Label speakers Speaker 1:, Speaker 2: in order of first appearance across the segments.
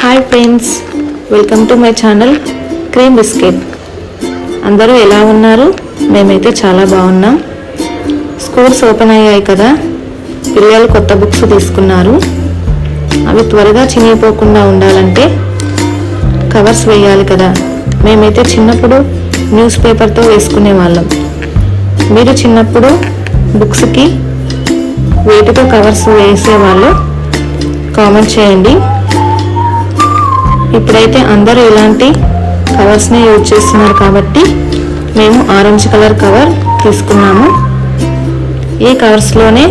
Speaker 1: Hi friends welcome to my channel cream biscuit అందరూ ఎలా ఉన్నారు? మేమైతే చాలా బాగున్నాం. స్కూల్స్ ఓపెన్ అయ్యాయి కదా. పిల్లలు కొత్త బుక్స్ తీసుకున్నారు. అవి త్వరగా చినిగిపోకుండా ఉండాలంటే కవర్స్ వేయాలి కదా. మేమైతే చిన్నప్పుడు న్యూస్ పేపర్తో వేసుకునే వాళ్ళం. మీరు చిన్నప్పుడు బుక్స్కి వేటితో కవర్స్ వేసేవాళ్ళు కామెంట్ చేయండి. ఇప్పుడైతే అందరూ ఇలాంటి కవర్స్ని యూజ్ చేస్తున్నారు కాబట్టి మేము ఆరెంజ్ కలర్ కవర్ తీసుకున్నాము. ఈ కవర్స్లోనే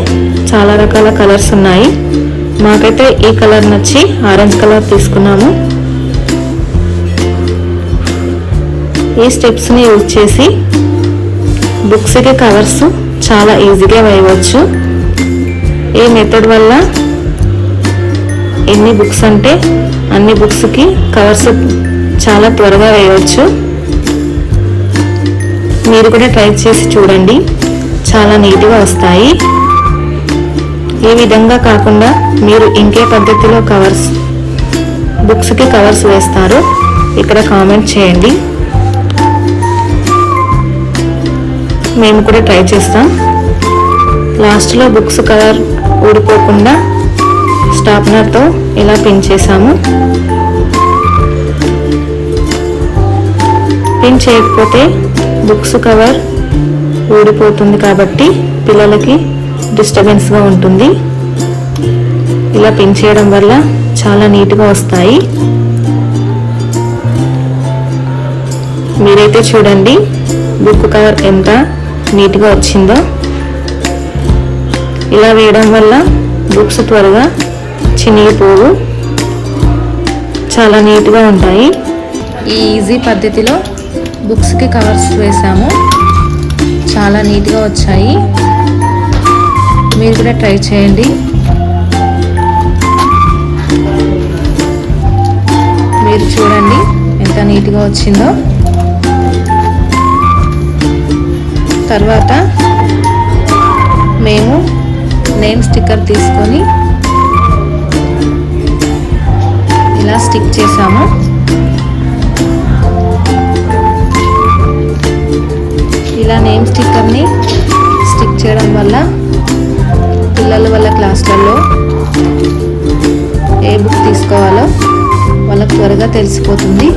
Speaker 1: చాలా రకాల కలర్స్ ఉన్నాయి. మాకైతే ఈ కలర్ నచ్చి ఆరెంజ్ కలర్ తీసుకున్నాము. ఈ స్టెప్స్ని యూజ్ చేసి బుక్స్కి కవర్స్ చాలా ఈజీగా వేయవచ్చు. ఈ మెథడ్ వల్ల ఎన్ని బుక్స్ అంటే అన్ని బుక్స్కి కవర్స్ చాలా త్వరగా వేయవచ్చు. మీరు కూడా ట్రై చేసి చూడండి. చాలా నీట్గా వస్తాయి. ఈ విధంగా కాకుండా మీరు ఇంకే పద్ధతిలో కవర్స్ బుక్స్కి కవర్స్ వేస్తారు. ఇక్కడ కామెంట్ చేయండి. మేము కూడా ట్రై చేస్తాం. లాస్ట్లో బుక్స్ కవర్ ఊడిపోకుండా స్టాప్నర్తో ఇలా పిన్ చేసాము పిన్ చేయకపోతే బుక్స్ కవర్ ఊడిపోతుంది కాబట్టి పిల్లలకి డిస్టర్బెన్స్గా ఉంటుంది. ఇలా పిన్ చేయడం వల్ల చాలా నీట్గా వస్తాయి. మీరైతే చూడండి బుక్ కవర్ ఎంత నీట్గా వచ్చిందో. ఇలా వేయడం వల్ల బుక్స్ త్వరగా చినిగిపోవు చాలా నీట్గా ఉంటాయి. ఈ ఈజీ పద్ధతిలో బుక్స్కి కవర్స్ వేసాము. చాలా నీట్గా వచ్చాయి. మీరు కూడా ట్రై చేయండి. మీరు చూడండి ఎంత నీట్గా వచ్చిందో. తర్వాత మేము నేమ్ స్టిక్కర్ తీసుకొని ఇలా స్టిక్ చేసాము. ఇలా నేమ్ స్టిక్కర్ని స్టిక్ చేయడం వల్ల పిల్లల వాళ్ళ క్లాసులలో ఏ బుక్ తీసుకోవాలో వాళ్ళకు త్వరగా తెలిసిపోతుంది.